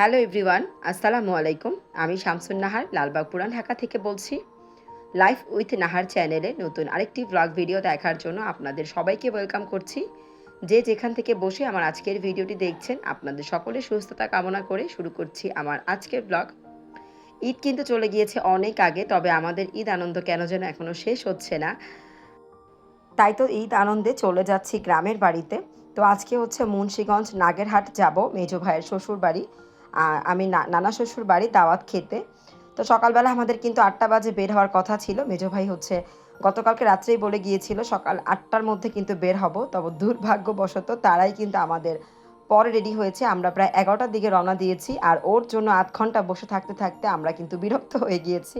Hello everyone, আসসালামু আলাইকুম। আমি শামসুন নাহার, লালবাগ পুরান ঢাকা থেকে বলছি। লাইফ উইথ নাহার চ্যানেলে নতুন আরেকটি ব্লগ ভিডিও দেখার জন্য আপনাদের সবাইকে ওয়েলকাম করছি। যে যেখান থেকে বসে আমার আজকের ভিডিওটি দেখছেন, আপনাদের সকলের সুস্থতা কামনা করে শুরু করছি আমার আজকের ব্লগ ঈদ কিন্তু চলে গিয়েছে অনেক আগে, তবে আমাদের ঈদ আনন্দ কেন যেন এখনও শেষ হচ্ছে না। তাই তো ঈদ আনন্দে চলে যাচ্ছি গ্রামের বাড়িতে। তো আজকে হচ্ছে মুন্সীগঞ্জ নাগেরহাট যাব, মেজো ভাইয়ের শ্বশুর বাড়ি আমি নানা শ্বশুর বাড়ি দাওয়াত খেতে। তো সকালবেলা আমাদের কিন্তু আটটা বাজে বের হওয়ার কথা ছিল। মেজো ভাই হচ্ছে গতকালকে রাত্রেই বলে গিয়েছিল, সকাল আটটার মধ্যে কিন্তু বের হব। তবে দুর্ভাগ্যবশত তারাই কিন্তু আমাদের পরে রেডি হয়েছে। আমরা প্রায় এগারোটার দিকে রওনা দিয়েছি আর ওর জন্য আধ ঘণ্টা বসে থাকতে থাকতে আমরা কিন্তু বিরক্ত হয়ে গিয়েছি।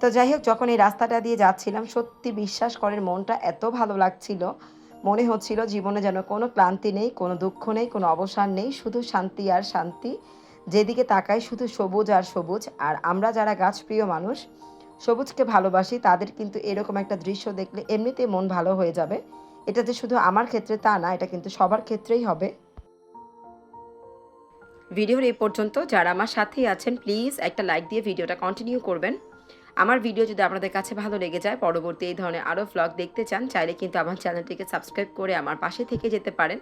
তো যাই হোক, যখন এই রাস্তাটা দিয়ে যাচ্ছিলাম, সত্যি বিশ্বাস করেন মনটা এত ভালো লাগছিল। মনে হচ্ছিল জীবনে যেন কোনো ক্লান্তি নেই, কোনো দুঃখ নেই, কোনো অবসান নেই। শুধু শান্তি আর শান্তি। যেদিকে তাকাই শুধু সবুজ আর সবুজ, আর আমরা যারা গাছপ্রিয় মানুষ, সবুজকে ভালোবাসি, তাদের কিন্তু এরকম একটা দৃশ্য দেখলে এমনিতেই মন ভালো হয়ে যাবে। এটা যে শুধু আমার ক্ষেত্রে তা না, এটা কিন্তু সবার ক্ষেত্রেই হবে। ভিডিওর এই পর্যন্ত যারা আমার সাথেই আছেন, প্লিজ একটা লাইক দিয়ে ভিডিওটা কন্টিনিউ করবেন। আমার ভিডিও যদি আপনাদের কাছে ভালো লেগে যায়, পরবর্তী এই ধরনের আরও ভ্লগ দেখতে চান, চাইলে কিন্তু আমার চ্যানেলটিকে সাবস্ক্রাইব করে আমার পাশে থেকে যেতে পারেন।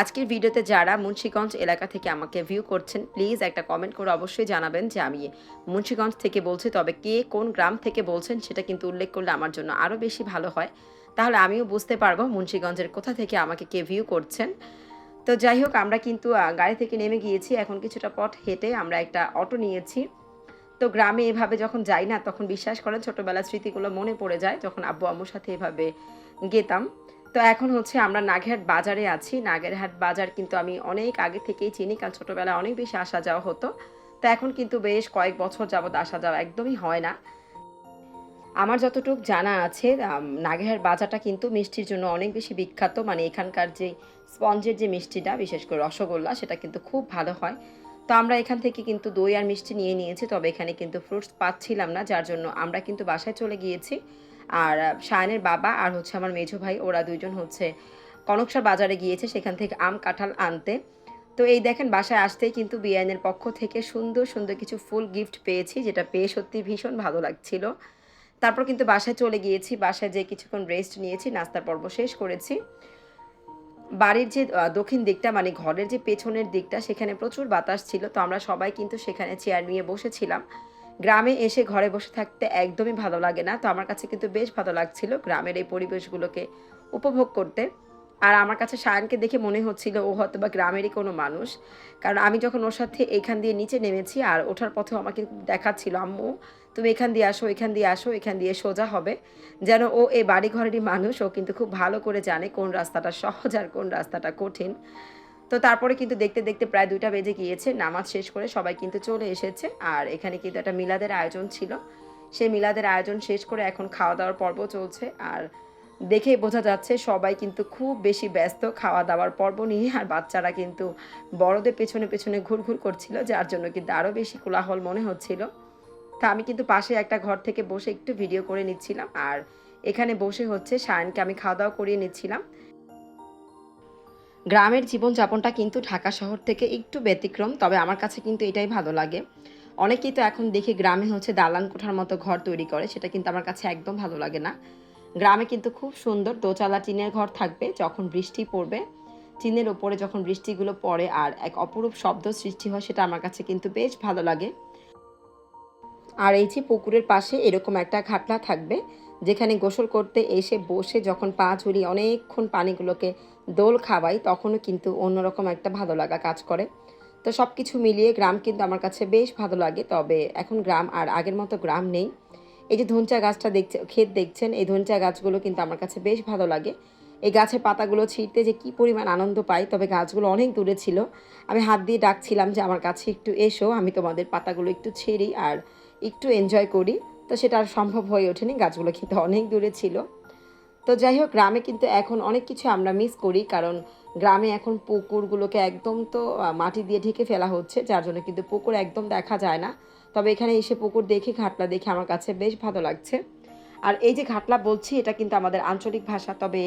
আজকের ভিডিওতে যারা মুন্সীগঞ্জ এলাকা থেকে আমাকে ভিউ করছেন প্লিজ একটা কমেন্ট করে অবশ্যই জানাবেন যে আমি মুন্সীগঞ্জ থেকে বলছি, তবে কে কোন গ্রাম থেকে বলছেন সেটা কিন্তু উল্লেখ করলে আমার জন্য আরও বেশি ভালো হয়। তাহলে আমিও বুঝতে পারব মুন্সীগঞ্জের কোথা থেকে আমাকে কে ভিউ করছেন। তো যাই হোক, আমরা কিন্তু গাড়ি থেকে নেমে গিয়েছি, এখন কিছুটা পথ হেঁটে আমরা একটা অটো নিয়েছি। তো গ্রামে এভাবে যখন যাই না, তখন বিশ্বাস করেন ছোটোবেলার স্মৃতিগুলো মনে পড়ে যায়, যখন আব্বু আম্মুর সাথে এভাবে গেতাম। তো এখন হচ্ছে আমরা নাগেরহাট বাজারে আছি। নাগেরহাট বাজার কিন্তু আমি অনেক আগে থেকেই চিনি। কারণ ছোটোবেলায় অনেক বেশি আসা যাওয়া হতো। তো এখন কিন্তু বেশ কয়েক বছর যাবৎ আসা যাওয়া একদমই হয় না। আমার যতটুকু জানা আছে নাগেরহাট বাজারটা কিন্তু মিষ্টির জন্য অনেক বেশি বিখ্যাত। মানে এখানকার যে স্পঞ্জের যে মিষ্টিটা, বিশেষ করে রসগোল্লা, সেটা কিন্তু খুব ভালো হয়। তো আমরা এখান থেকে কিন্তু দই আর মিষ্টি নিয়ে নিয়েছি। তবে এখানে কিন্তু ফ্রুটস পাচ্ছিলাম না। যার জন্য আমরা কিন্তু বাসায় চলে গিয়েছি। আর শায়নের বাবা আর হচ্ছে আমার মেঝো ভাই, ওরা দুইজন হচ্ছে কনকসার বাজারে গিয়েছে, সেখান থেকে আম, কাঁঠাল আনতে। তো এই দেখেন, বাসায় আসতেই কিন্তু বিআইনের পক্ষ থেকে সুন্দর সুন্দর কিছু ফুল গিফট পেয়েছি, যেটা পেয়ে সত্যি ভীষণ ভালো লাগছিল। তারপর কিন্তু বাসায় চলে গিয়েছি, বাসায় যে কিছুক্ষণ রেস্ট নিয়েছি, নাস্তার পর্ব শেষ করেছি। বাড়ির যে দক্ষিণ দিকটা মানে ঘরের যে পেছনের দিকটা, সেখানে প্রচুর বাতাস ছিল, তো আমরা সবাই কিন্তু সেখানে চেয়ার নিয়ে বসেছিলাম। গ্রামে এসে ঘরে বসে থাকতে একদমই ভালো লাগে না। তো আমার কাছে কিন্তু বেশ ভালো লাগছিল গ্রামের এই পরিবেশগুলোকে উপভোগ করতে। আর আমার কাছে সায়নকে দেখে মনে হচ্ছিল ও হয়তো বা গ্রামেরই কোনো মানুষ। কারণ আমি যখন ওর সাথে এখান দিয়ে নিচে নেমেছি আর ওঠার পথেও আমাকে দেখাচ্ছিল, আম্মু, তুমি এখান দিয়ে আসো, এখান দিয়ে আসো, এখান দিয়ে সোজা হবে। যেন ও এই বাড়িঘরেরই মানুষ। ও কিন্তু খুব ভালো করে জানে কোন রাস্তাটা সহজ আর কোন রাস্তাটা কঠিন। তো তারপরে কিন্তু দেখতে দেখতে প্রায় দুইটা বেজে গিয়েছে, নামাজ শেষ করে সবাই কিন্তু চলে এসেছে। আর এখানে কিন্তু একটা মিলাদের আয়োজন ছিল। সেই মিলাদের আয়োজন শেষ করে এখন খাওয়া দাওয়ার পর্ব চলছে। আর দেখে বোঝা যাচ্ছে সবাই কিন্তু খুব বেশি ব্যস্ত খাওয়া দাওয়ার পর্ব নিয়ে। আর বাচ্চারা কিন্তু বড়দের পেছনে পেছনে ঘুরঘুর করছিল, যার জন্য কিন্তু আরও বেশি কোলাহল মনে হচ্ছিল। তা আমি কিন্তু পাশে একটা ঘর থেকে বসে একটু ভিডিও করে নিচ্ছিলাম। আর এখানে বসে হচ্ছে সায়নকে আমি খাওয়া দাওয়া করিয়ে নিচ্ছিলাম। গ্রামের জীবনযাপনটা কিন্তু ঢাকা শহর থেকে একটু ব্যতিক্রম, তবে আমার কাছে কিন্তু এটাই ভালো লাগে। অনেকেই তো এখন দেখি গ্রামে হচ্ছে দালান কোঠার মতো ঘর তৈরি করে, সেটা কিন্তু আমার কাছে একদম ভালো লাগে না। গ্রামে কিন্তু খুব সুন্দর দোচালা টিনের ঘর থাকবে যখন বৃষ্টি পড়বে। টিনের ওপরে যখন বৃষ্টিগুলো পড়ে আর এক অপরূপ শব্দ সৃষ্টি হয়, সেটা আমার কাছে কিন্তু বেশ ভালো লাগে। আর এই যে পুকুরের পাশে এরকম একটা ঘাটলা থাকবে, যেখানে গোসল করতে এসে বসে যখন পা ঝুলি অনেকক্ষণ পানিগুলোকে দোল খাওয়াই, তখনও কিন্তু অন্যরকম একটা ভালো লাগা কাজ করে। তো সব কিছু মিলিয়ে গ্রাম কিন্তু আমার কাছে বেশ ভালো লাগে, তবে এখন গ্রাম আর আগের মতো গ্রাম নেই। এই যে ধনচা গাছটা দেখছে, ক্ষেত দেখছেন, এই ধনচা গাছগুলো কিন্তু আমার কাছে বেশ ভালো লাগে। এই গাছের পাতাগুলো ছিঁড়তে যে কি পরিমাণ আনন্দ পাই, তবে গাছগুলো অনেক দূরে ছিল। আমি হাত দিয়ে ডাকছিলাম যে, আমার কাছে একটু এসো, আমি তোমাদের পাতাগুলো একটু ছিঁড়ি আর একটু এনজয় করি। তো সেটা আর সম্ভব হয়ে ওঠেনি, গাছগুলো কিন্তু অনেক দূরে ছিল। তো যাই হোক গ্রামে কিন্তু এখন অনেক কিছু আমরা মিস করি, কারণ গ্রামে এখন পুকুরগুলোকে একদম তো মাটি দিয়ে ঢেকে ফেলা হচ্ছে, যার জন্য কিন্তু পুকুর একদম দেখা যায় না। তবে এখানে এসে পুকুর দেখে, ঘাটলা দেখে আমার কাছে বেশ ভালো লাগছে। আর এই যে ঘাটলা বলছি, এটা কিন্তু আমাদের আঞ্চলিক ভাষা, তবে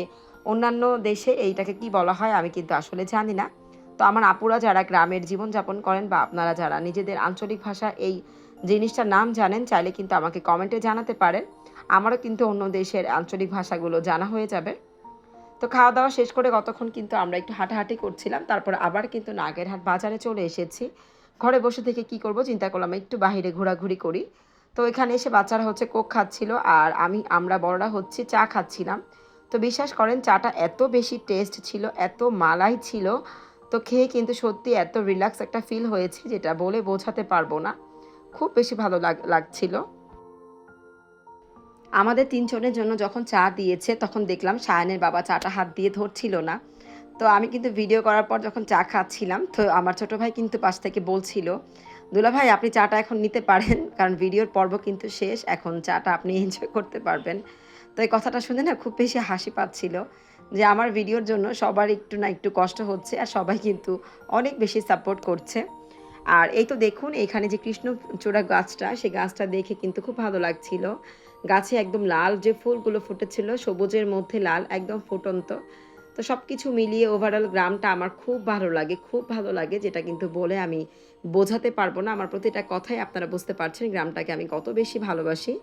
অন্যান্য দেশে এইটাকে কি বলা হয় আমি কিন্তু আসলে জানি না। তো আমার আপুরা যারা গ্রামের জীবনযাপন করেন বা আপনারা যারা নিজেদের আঞ্চলিক ভাষা এই জিনিসটার নাম জানেন, চাইলে কিন্তু আমাকে কমেন্টে জানাতে পারেন। আমারও কিন্তু অন্য দেশের আঞ্চলিক ভাষাগুলো জানা হয়ে যাবে। তো খাওয়া দাওয়া শেষ করে কতক্ষণ কিন্তু আমরা একটু হাঁটাহাঁটি করছিলাম, তারপর আবার কিন্তু নাগেরহাট বাজারে চলে এসেছি। ঘরে বসে থেকে কি করব চিন্তা করলাম, একটু বাইরে ঘোরাঘুরি করি। তো এখানে এসে বাচ্চারা হচ্ছে কোক খাচ্ছিল আর আমি, আমরা বড়রা হচ্ছে চা খাচ্ছিলাম। তো বিশ্বাস করেন, চাটা এত বেশি টেস্ট ছিল, এত মালাই ছিল, তো খেয়ে কিন্তু সত্যি এত রিল্যাক্স একটা ফিল হয়েছে, যেটা বলে বোঝাতে পারব না। খুব বেশি ভালো লাগ, লাগছিল। আমাদের তিনজনের জন্য যখন চা দিয়েছে, তখন দেখলাম সায়নের বাবা চাটা হাত দিয়ে ধরছিল না। তো আমি কিন্তু ভিডিও করার পর যখন চা খাচ্ছিলাম, তো আমার ছোট ভাই কিন্তু পাশ থেকে বলছিল, দুলা ভাই, আপনি চাটা এখন নিতে পারেন, কারণ ভিডিওর পর্ব কিন্তু শেষ, এখন চাটা আপনি এনজয় করতে পারবেন। তো এই কথাটা শুনে না খুব বেশি হাসি পাচ্ছিল যে আমার ভিডিওর জন্য সবার একটু না একটু কষ্ট হচ্ছে আর সবাই কিন্তু অনেক বেশি সাপোর্ট করছে। আর এই তো দেখুন, এখানে যে কৃষ্ণচূড়া গাছটা, সেই গাছটা দেখে কিন্তু খুব ভালো লাগছিল। গাছে একদম লাল যে ফুলগুলো ফুটেছিল, সবুজের মধ্যে লাল, একদম ফুটন্ত। তো সব কিছু মিলিয়ে ওভারঅল গ্রামটা আমার খুব ভালো লাগে, খুব ভালো লাগে, যেটা কিন্তু বলে আমি বোঝাতে পারব না। আমার প্রতিটা কথাই আপনারা বুঝতে পারছেন, গ্রামটাকে আমি কত বেশি ভালোবাসি।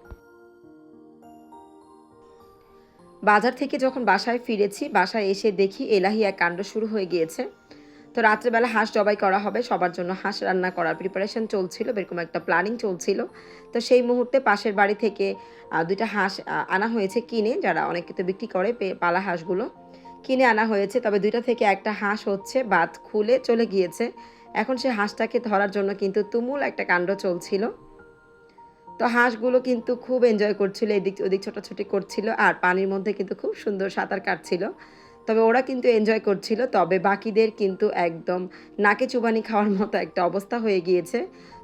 বাজার থেকে যখন বাসায় ফিরেছি, বাসায় এসে দেখি এলাহি এক কাণ্ড শুরু হয়ে গিয়েছে। তো রাত্রেবেলা হাঁস জবাই করা হবে, সবার জন্য হাঁস রান্না করার প্রিপারেশন চলছিল, এরকম একটা প্ল্যানিং চলছিল। তো সেই মুহূর্তে পাশের বাড়ি থেকে দুইটা হাঁস আনা হয়েছে কিনে, যারা অনেকে তো বিক্রি করে পালা হাঁসগুলো। কিনে আনা হয়েছে, তবে দুইটা থেকে একটা হাঁস হচ্ছে বাত খুলে চলে গিয়েছে। এখন সে হাঁসটাকে ধরার জন্য কিন্তু তুমুল একটা কাণ্ড চলছিল। তো হাঁসগুলো কিন্তু খুব এনজয় করছিল, এদিক, ওদিক ছোটাছুটি করছিল, আর পানির মধ্যে কিন্তু খুব সুন্দর সাঁতার কাটছিল। তবে ওরা কিন্তু এনজয় করছিল। তবে বাকিদের কিন্তু একদম নাকে চুবানি খাওয়ার মতো একটা অবস্থা হয়ে গিয়েছে।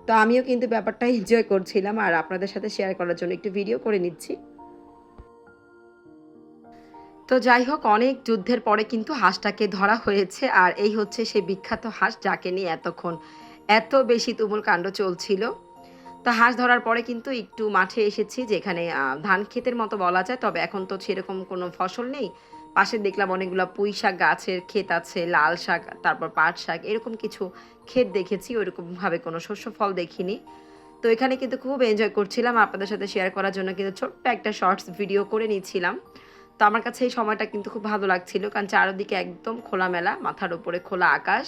তো আমিও কিন্তু ব্যাপারটা এনজয় করছিলাম আর আপনাদের সাথে শেয়ার করার জন্য একটু ভিডিও করে নিচ্ছি। তো যাই হোক, অনেক যুদ্ধের পরে কিন্তু হাঁসটাকে ধরা হয়েছে আর এই হচ্ছে সেই বিখ্যাত হাঁস যাকে নিয়ে এতক্ষণ এত বেশি তুমুল কাণ্ড চলছিল। তো হাঁস ধরার পরে কিন্তু একটু মাঠে এসেছি যেখানে ধান ক্ষেতের মতো বলা যায়, তবে এখন তো সেরকম কোনো ফসল নেই। পাশে দেখলাম অনেকগুলো পুঁই শাক গাছের ক্ষেত আছে, লাল শাক, তারপর পাট শাক, এরকম কিছু ক্ষেত দেখেছি, ওইরকমভাবে কোনো শস্য ফল দেখিনি। তো এখানে কিন্তু খুব এনজয় করছিলাম, আপনাদের সাথে শেয়ার করার জন্য কিন্তু ছোট্ট একটা শর্টস ভিডিও করে নিয়েছিলাম তো আমার কাছে এই সময়টা কিন্তু খুব ভালো লাগছিল, কারণ চারদিকে একদম খোলামেলা, মাথার উপরে খোলা আকাশ,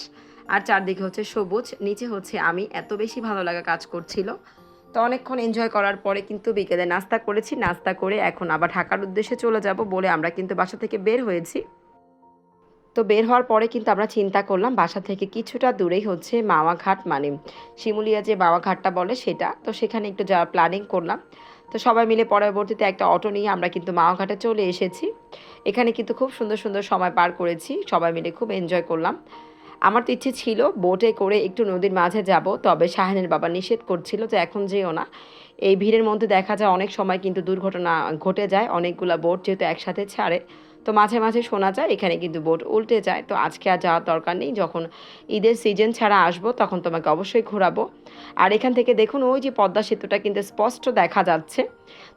আর চারদিকে হচ্ছে সবুজ, নিচে হচ্ছে আমি, এত বেশি ভালো লাগা কাজ করছিল। তো অনেকক্ষণ এনজয় করার পরে কিন্তু বিকেলে নাস্তা করেছি। নাস্তা করে এখন আবার ঢাকার উদ্দেশ্যে চলে যাব বলে আমরা কিন্তু বাসা থেকে বের হয়েছি। তো বের হওয়ার পরে কিন্তু আমরা চিন্তা করলাম বাসা থেকে কিছুটা দূরেই হচ্ছে মাওয়াঘাট মানে শিমুলিয়া যে মাওয়াঘাটটা বলে সেটা। তো সেখানে একটু যা প্ল্যানিং করলাম। তো সবাই মিলে পরবর্তীতে একটা অটো নিয়ে আমরা কিন্তু মাওয়াঘাটে চলে এসেছি। এখানে কিন্তু খুব সুন্দর সুন্দর সময় পার করেছি। সবাই মিলে খুব এনজয় করলাম। আমার তো ইচ্ছে ছিল বোটে করে একটু নদীর মাঝে যাব, তবে শাহিনের বাবা নিষেধ করছিল যে এখন যেও না। এই ভিড়ের মধ্যে দেখা যায় অনেক সময় কিন্তু দুর্ঘটনা ঘটে যায়, অনেকগুলা বোট যেহেতু একসাথে ছাড়ে। তো মাঝে মাঝে শোনা যায়, এখানে কিন্তু বোট উল্টে যায়। তো আজকে আর যাওয়ার দরকার নেই, যখন ঈদের সিজন ছাড়া আসব, তখন তোমাকে অবশ্যই ঘোরাবো। আর এখান থেকে দেখুন, ওই যে পদ্মা সেতুটা কিন্তু স্পষ্ট দেখা যাচ্ছে।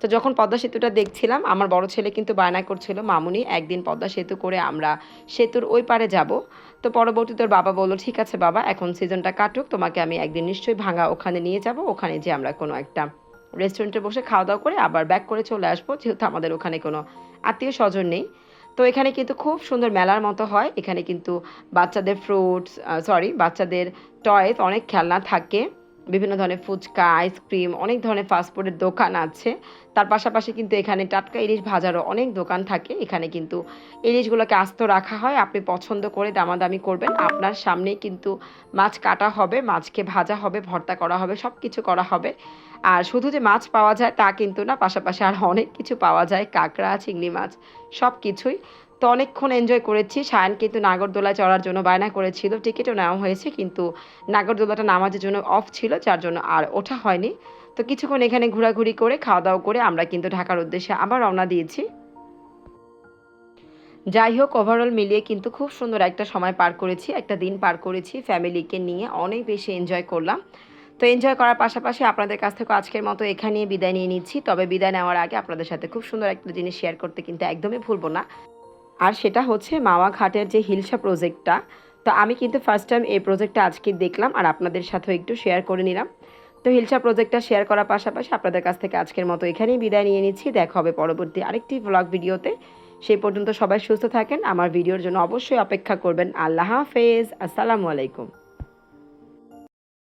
তো যখন পদ্মা সেতুটা দেখছিলাম, আমার বড় ছেলে কিন্তু বায়না করছিল, মামুনি, একদিন পদ্মা সেতু করে আমরা সেতুর ওই পারে যাব। তো পরবর্তীতে ওর বাবা বলল, ঠিক আছে বাবা, এখন সিজনটা কাটুক, তোমাকে আমি একদিন নিশ্চয়ই ভাঙা ওখানে নিয়ে যাব। ওখানে যে আমরা কোনো একটা রেস্টুরেন্টে বসে খাওয়া দাওয়া করে আবার ব্যাক করে চলে আসব, যেহেতু আমাদের ওখানে কোনো আত্মীয় স্বজন নেই। তো এখানে কিন্তু খুব সুন্দর মেলার মতো হয়। এখানে কিন্তু বাচ্চাদের ফ্রুটস সরি বাচ্চাদের টয়েস অনেক খেলনা থাকে। বিভিন্ন ধরনের ফুচকা, আইসক্রিম, অনেক ধরনের ফাস্টফুডের দোকান আছে। তার পাশাপাশি কিন্তু এখানে টাটকা ইলিশ ভাজারও অনেক দোকান থাকে। এখানে কিন্তু ইলিশগুলোকে আস্ত রাখা হয়। আপনি পছন্দ করে দামাদামি করবেন। আপনার সামনেই কিন্তু মাছ কাটা হবে, মাছকে ভাজা হবে, ভর্তা করা হবে সব কিছু করা হবে। আর শুধু যে মাছ পাওয়া যায় তা কিন্তু না, পাশাপাশি আর অনেক কিছু পাওয়া যায়। কাঁকড়া, চিংড়ি মাছ সব কিছুই তো অনেকক্ষণ এনজয় করেছি। সায়ন কিন্তু নাগরদোলায় চড়ার জন্য বায়না করেছিল। টিকিটও নেওয়া হয়েছে, কিন্তু নাগরদোলাটা নামাজের জন্য অফ ছিল, যার জন্য আর ওঠা হয়নি। তো কিছুক্ষণ এখানে ঘোরাঘুরি করে খাওয়া দাওয়া করে আমরা কিন্তু ঢাকার উদ্দেশ্যে আবার রওনা দিয়েছি। যাই হোক ওভারঅল মিলিয়ে কিন্তু খুব সুন্দর একটা সময় পার করেছি, একটা দিন পার করেছি ফ্যামিলিকে নিয়ে। অনেক বেশি এনজয় করলাম। তো এনজয় করার পাশাপাশি আপনাদের কাছ থেকে আজকের মতো এখানে বিদায় নিয়ে নিচ্ছি। তবে বিদায় নেওয়ার আগে আপনাদের সাথে খুব সুন্দর একটা জিনিস শেয়ার করতে কিন্তু একদমই ভুলবো না। আর সেটা হচ্ছে মাওয়া ঘাটের যে হিলসা প্রজেক্টটা তো আমি কিন্তু ফার্স্ট টাইম এই প্রজেক্টটা আজকে দেখলাম আর আপনাদের সাথেও একটু শেয়ার করে নিলাম। তো হিলসা প্রজেক্টটা শেয়ার করার পাশাপাশি আপনাদের কাছ থেকে আজকের মতো এখানেই বিদায় নিয়ে নিচ্ছি। দেখা হবে পরবর্তী আরেকটি ব্লগ ভিডিওতে সেই পর্যন্ত সবাই সুস্থ থাকেন। আমার ভিডিওর জন্য অবশ্যই অপেক্ষা করবেন। আল্লাহ হাফেজ। আসসালামু আলাইকুম।